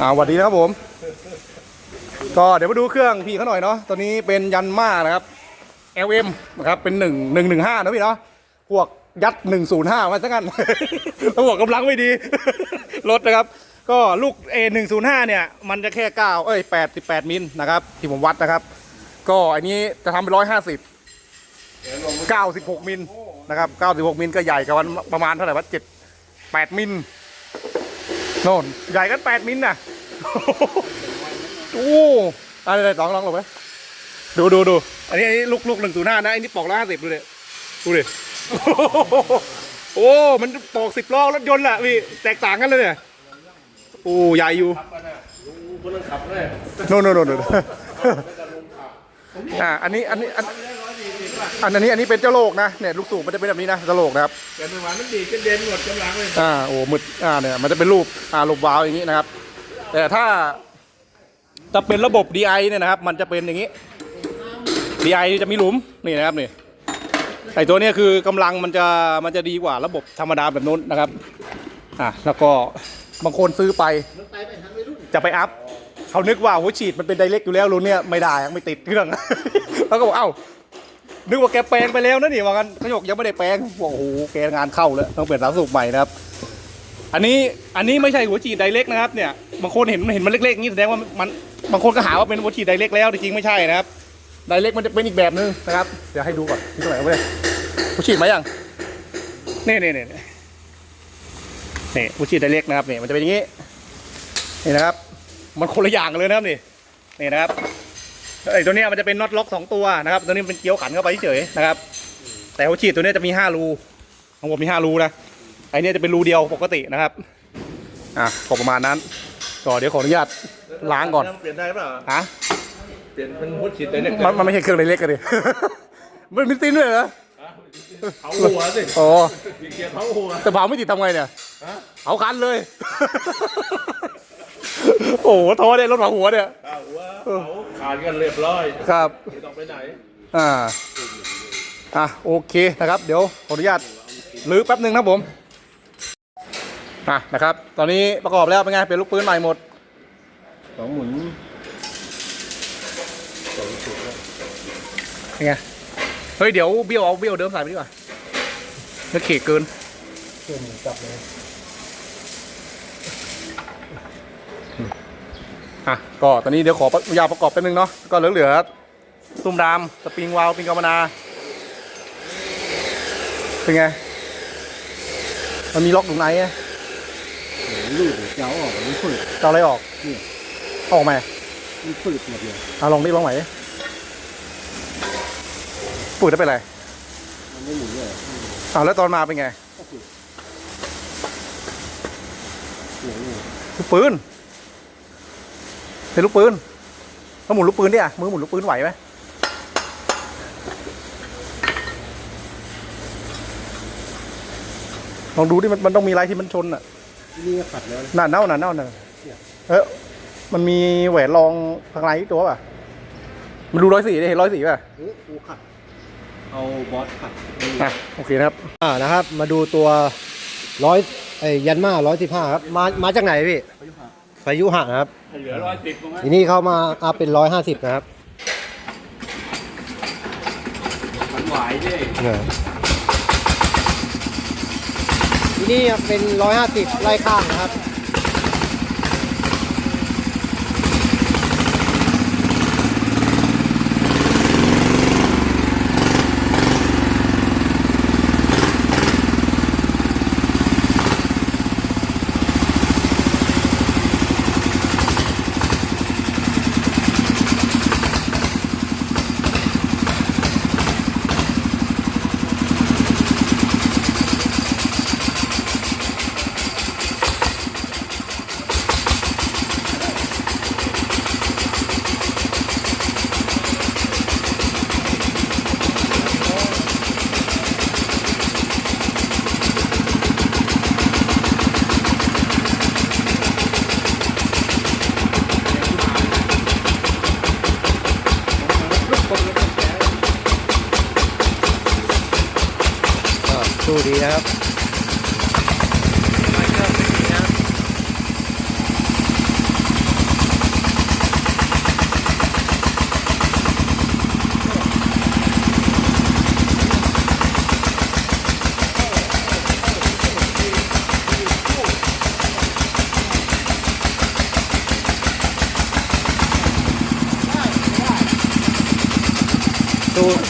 อ่าสวัสดีนะครับผม ก็เดี๋ยวมาดูเครื่องพี่เขาหน่อยเนาะตัวนี้เป็นยันมานะครับ LM นะครับเป็นหนึ่งหนึ่งหนึ่งห้านะพี่เนาะพวกยัดหนึ่งศูนย์ห้ามาซะกันต้องบกกำลังไม่ดีรถนะครับ ก็ลูก A หนึ่งศูนย์ห้าเนี่ย มันจะแค่เก้าเอ้ยแปดสิบแปดมิลนะครับ ที่ผมวัดนะครับ ก็อันนี้จะทำเป็นร้อยห้าสิบเก้าสิบหกมิลนะครับเก้าสิบหกมิลก็ใหญ่กับมันประมาณเท่าไหร่วะเจ็ดแปดมิล โน่นใหญ่กันแปดมิลน่ะ โอ้อะไรๆลองลองลงไปดูดูดูอันนี้อันนี้ลูกลูกหนึ่งศูนย์ห้านะอันนี้ปอกละห้าสิบดูดิดูดิโอ้มันปอกสิบล้อรถยนต์แหละพี่แตกต่างกันเลยเนี่ยโอ้ใหญ่อยู่คนนั้นขับเลยโน่นโน่นโน่นโน่นอ่าอันนี้อันนี้อัน อันนี้อันนี้เป็นเจ้าโลกนะเนี่ยลูกสูบมันจะเป็นแบบนี้นะเจ้าโลกนะครับแต่เมื่อวานมันดีก็เด่นหมดกำลังเลยอ่าโอ้มึดอ่าเนี่ยมันจะเป็นรูปอ่ารูปวาล์วอย่างนี้นะครับ แต่ถ้าจะเป็นระบบ DI เนี่ยนะครับ มันจะเป็นอย่างนี้ DI จะมีหลุมนี่นะครับนี่ไอตัวเนี้ยคือกำลังมันจะมันจะดีกว่าระบบธรรมดาแบบนู้นนะครับอะแล้วก็บางคนซื้อไปจะไปอัพเขานึกว่าหัวฉีดมันเป็นไดเรกอยู่แล้วรุ่นเนี้ยไม่ได้ไม่ติดเครื่องแล้วก็บอกเอ้า นึกว่าแกแปลงไปแล้วนะนี่ว่ากันขยกยังไม่ได้แปลงบอกโอ้โหแกงานเข้าแล้วต้องเปลี่ยนสารสูบใหม่นะครับ อันนี้อันนี้ไม่ใช่หัวฉีดไดเรกนะครับเนี่ยบางคนเห็นเห็นมันเล็กๆอย่างนี้แสดงว่ามันบางคนก็หาว่าเป็นหัวฉีดไดเรกแล้วแต่จริงไม่ใช่นะครับไดเรกมันจะเป็นอีกแบบนึงนะครับเดี๋ยวให้ดูก่อนที่ตรงไหนวะเนี่ยหัวฉีดมายังนี่นี่นี่นี่นี่หัวฉีดไดเรกนะครับเนี่ยมันจะเป็นอย่างนี้นี่นะครับ มันคนละอย่างกันเลยนะครับนี่นี่นะครับ ไอ้ตัวเนี้ยมันจะเป็นน็อตล็อกสองตัวนะครับ ตัวนี้เป็นเกี๊ยวขันเข้าไปเฉยๆนะครับ แต่หัวฉีดตัวเนี้ยจะมีห้ารูของผมมีห้ารูนะไอ้เนี้ยจะเป็นรูเดียวปกตินะครับ อะก็ประมาณนั้นก็เดี๋ยวขออนุญาตล้างก่อนเปลี่ยนได้เปล่าฮะเปลี่ยนเป็นพุทธชิดได้เนี่ยมันมันไม่ใช่เครื่องเล็กๆกันดิมันมีตีนด้วยเหรอเผาหัวสิโอ้เกียร์เผาหัวแต่เผาไม่ติดทำไงเนี่ยฮะเผาคันเลย โอ้โหท้อเนี่ยรถเผาหัวเนี่ยเผาหัว เผาขาดกันเรียบร้อยครับไม่ต้องไปไหนอ่าอะโอเคนะครับ เดี๋ยวขออนุญาตลื้อแป๊บหนึ่งนะครับผมอะนะครับ ตอนนี้ประกอบแล้วเป็นไงเป็นลูกปืนใหม่หมดสองหมุนเป็นไงเฮ้ยเดี๋ยวเบี้ยวเอาเบี้ยวเดิมใส่ไปดีกว่าเนื้อเขกเกินเกินจับเลย อะก็ตอนนี้เดี๋ยวขอยาประกอบแป๊บนึงเนาะก็เหลือเหลือๆตุ้มดามสปริงวาล์วปิงกามนาเป็นไงมันมีล็อกตรงไหนไงลูกเจ้าออกมันฝืดจะเอาอะไรออกนี่ออกไหมมันฝืดหมดเลยเอาลองดิลองไหนปุ๋ยได้เป็นไรมันไม่หมุนเลยเอาแล้วตอนมาเป็นไงเหลืออยู่ลูกปืน เป็นลูกปืนแล้วหมุนลูกปืนเนี่ยมือหมุนลูกปืนไหวไหมลองดูดิมันมันต้องมีอะไรที่มันชนอะนี่ก็ขัดแล้วหนาเน่าหนาเน่าหนาเออมันมีแหวนรองข้างในตัวป่ะมันดูร้อยสี่ได้เห็นร้อยสี่ป่ะเฮ้ยกูขัด เอาบอสขัดอะโอเคนะครับ อ่านะครับ มาดูตัวร้อยไอ้ยันมาร้อยสิบห้าครับ มา มาจากไหนพี่ พายุหะนะครับ เหลือร้อยสิบตรงนั้นทีนี้เขามาอัพเป็นร้อยห้าสิบนะครับมันไหวดิเนี่ยทีนี้เป็นร้อยห้าสิบไล่ข้างนะครับูดีครับ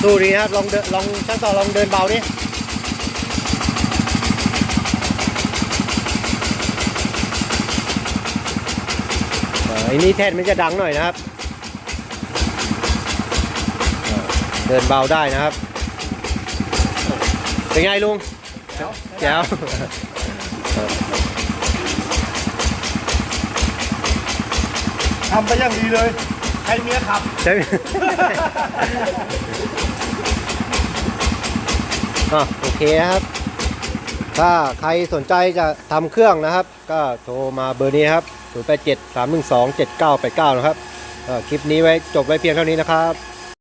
ดูดีครับ ลองเดินลองช่างต่อลองเดินเบาดิ อ่อไอ้นี่แท่นมันจะดังหน่อยนะครับเอ่อเดินเบาได้นะครับ เป็นไงลุงแจ๋วทำไปอย่างดีเลย ให้เมียขับ ใช่ไหมอะโอเคนะครับ ถ้าใครสนใจจะทำเครื่องนะครับ ก็โทรมาเบอร์นี้ครับ 0 8 7 3 1 2 7 9 8 9 นะครับคลิปนี้ไว้จบไว้เพียงเท่านี้นะครับ